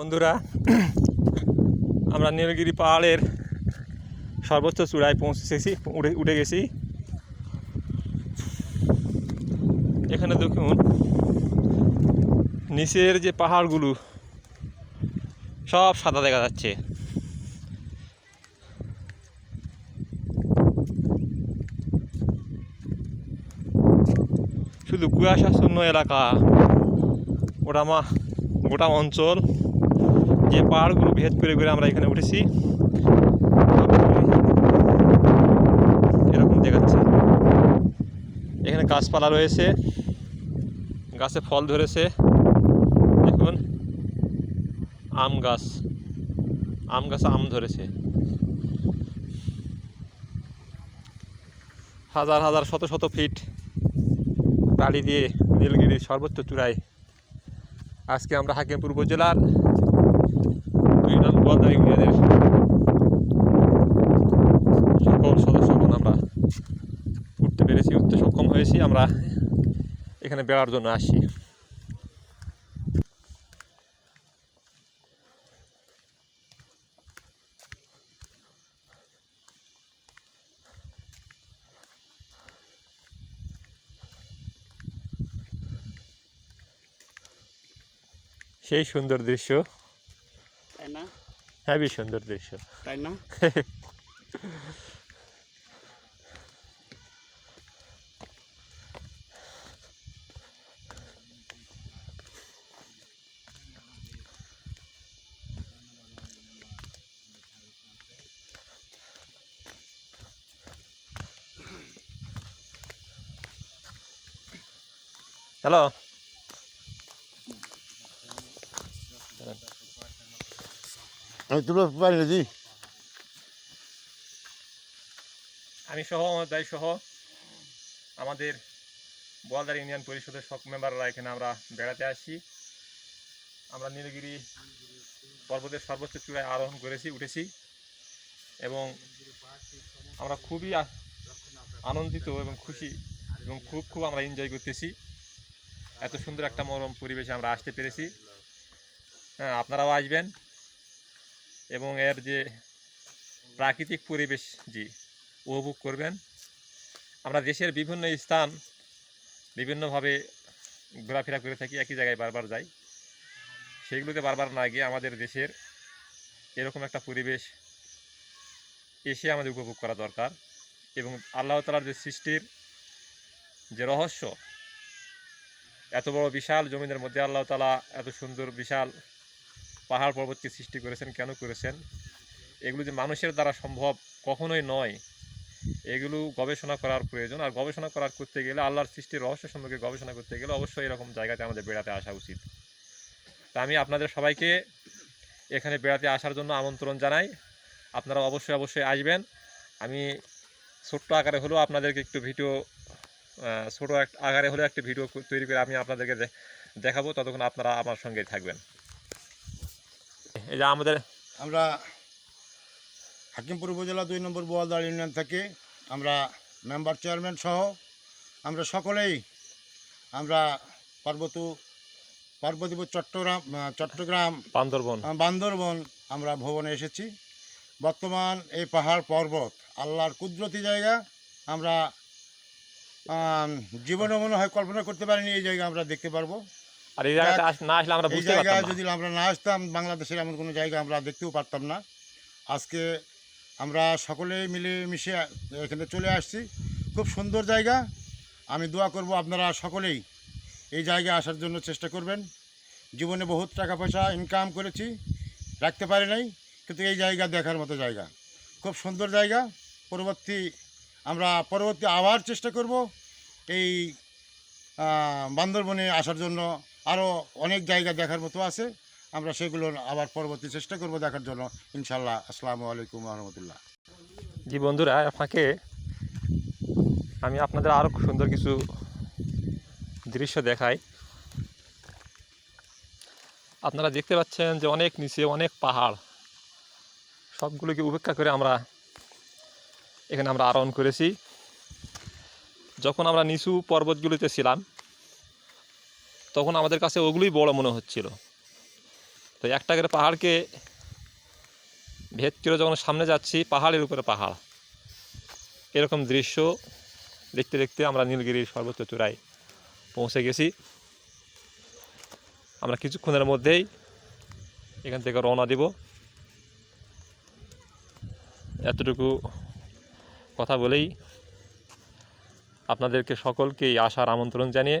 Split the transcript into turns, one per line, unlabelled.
বন্ধুরা, আমরা নীলগিরি পাহাড়ের সর্বোচ্চ চূড়ায় পৌঁছেছি উঠে উঠে গেছি। এখানে দেখুন, নিচের যে পাহাড়গুলো, সব সাদা দেখা যাচ্ছে। শুধু কুয়াশাশূন্য এলাকা, ওটা মা গোটা অঞ্চল। যে পাহাড়গুলো ভেদ করে করে আমরা এখানে উঠেছি। এরকম দেখাচ্ছে। এখানে গাছপালা রয়েছে। গাছে ফল ধরেছে। দেখুন, আম গাছ। আম গাছে আম ধরেছে। হাজার হাজার, শত শত ফিট গাড়ি দিয়ে নীলগিরির সর্বোচ্চ চূড়ায় আজকে আমরা হাকিমপুর উপজেলার দুই নং বদা ইউনিয়নের সকল সদস্যগণ আমরা উঠতে পেরেছি, উঠতে সক্ষম হয়েছি। আমরা এখানে বেড়ার জন্য আসি। সেই সুন্দর দৃশ্য। হেবি সুন্দর দৃশ্য
তাই না
হ্যালো
আমি তুলো পারি না জি
আমি সহ, আমার দায়ী সহ, আমাদের বোয়ালদার ইউনিয়ন পরিষদের সব মেম্বাররা এখানে আমরা বেড়াতে আসি আমরা নীলগিরি পর্বতের সর্বোচ্চ চূড়ায় আরোহণ করেছি, উঠেছি এবং আমরা খুবই আনন্দিত এবং খুশি এবং খুব খুব আমরা এনজয় করতেছি। এত সুন্দর একটা মনোরম পরিবেশে আমরা আসতে পেরেছি। হ্যাঁ আপনারাও আসবেন। এবং এর যে প্রাকৃতিক পরিবেশ জি, উপভোগ করবেন। আমরা দেশের বিভিন্ন স্থান বিভিন্নভাবে ঘোরাফেরা করে থাকি, একই জায়গায় বারবার যাই। সেইগুলোতে বারবার না গিয়ে আমাদের দেশের এরকম একটা পরিবেশ এসে আমাদের উপভোগ করা দরকার এবং আল্লাহ তালার যে সৃষ্টির যে রহস্য, এত বড় বিশাল জমিনের মধ্যে আল্লাহ তালা এত সুন্দর বিশাল পাহাড় পর্বতকে সৃষ্টি করেছেন, কেন করেছেন? এগুলো যে মানুষের দ্বারা সম্ভব কখনোই নয়। এগুলো গবেষণা করার প্রয়োজন। আর গবেষণা করার করতে গেলে আল্লাহর সৃষ্টির রহস্য সম্পর্কে গবেষণা করতে গেলে অবশ্যই এরকম জায়গাতে আমাদের বেড়াতে আসা উচিত। তা আমি আপনাদের সবাইকে এখানে বেড়াতে আসার জন্য আমন্ত্রণ জানাই। আপনারা অবশ্যই অবশ্যই আসবেন। আমি ছোট্ট আকারে হলেও আপনাদেরকে একটু ভিডিও ছোটো এক, আকারে হলেও একটা ভিডিও তৈরি করে আমি আপনাদেরকে দেখাবো। ততক্ষণ আপনারা আমার সঙ্গেই থাকবেন। এই যে আমাদের
আমরা হাকিমপুর উপজেলা দুই নম্বর বোয়ালদার ইউনিয়ন থেকে আমরা মেম্বার চেয়ারম্যান সহ আমরা সকলেই আমরা পার্বত পার্বতীপুর চট্টগ্রাম চট্টগ্রাম
বান্দরবন।
বান্দরবন আমরা ভবনে এসেছি। বর্তমান এই পাহাড় পর্বত আল্লাহর কুদরতি জায়গা। আমরা আম, জীবনে মনে হয় কল্পনা করতে পারিনি এই জায়গা আমরা দেখতে পারব।
আর এই জায়গাতে না আসলে আমরা
এই
বুঝতে
জায়গা
পারতাম
যদি আমরা না আসতাম বাংলাদেশের এমন কোনো জায়গা আমরা দেখতেও পারতাম না। আজকে আমরা সকলে মিলে মিশে এখানে চলে আসছি। খুব সুন্দর জায়গা। আমি দোয়া করব আপনারা সকলেই এই জায়গায় আসার জন্য চেষ্টা করবেন। জীবনে বহুত টাকা পয়সা ইনকাম করেছি রাখতে পারি নাই কিন্তু এই জায়গা দেখার মতো জায়গা। খুব সুন্দর জায়গা। পরবর্তী আমরা পরবর্তী আবার চেষ্টা করব এই বান্দরবনে আসার জন্য আরও অনেক জায়গা দেখার মতো আছে। আমরা সেগুলো আবার পরবর্তী চেষ্টা করব দেখার জন্য। ইনশাল্লাহ আসসালামু আলাইকুম রহমতুল্লাহ
জি বন্ধুরা, আপনাকে আমি আপনাদের আরও সুন্দর কিছু দৃশ্য দেখাই। আপনারা দেখতে পাচ্ছেন যে অনেক নিচে অনেক পাহাড়। সবগুলোকে উপেক্ষা করে আমরা এখানে আমরা আরোহণ করেছি। যখন আমরা নিচু পর্বতগুলিতে ছিলাম তখন আমাদের কাছে ওগুলোই বড় মনে হচ্ছিল। তো একটা করে পাহাড়কে ভেদ করে যখন সামনে যাচ্ছি, পাহাড়ের উপরে পাহাড়। এরকম দৃশ্য দেখতে দেখতে আমরা নীলগিরির সর্বোচ্চ চূড়ায় পৌঁছে গেছি। আমরা কিছুক্ষণের মধ্যেই এখান থেকে রওনা দিব। এতটুকু কথা বলেই আপনাদেরকে সকলকেই আসার আমন্ত্রণ জানিয়ে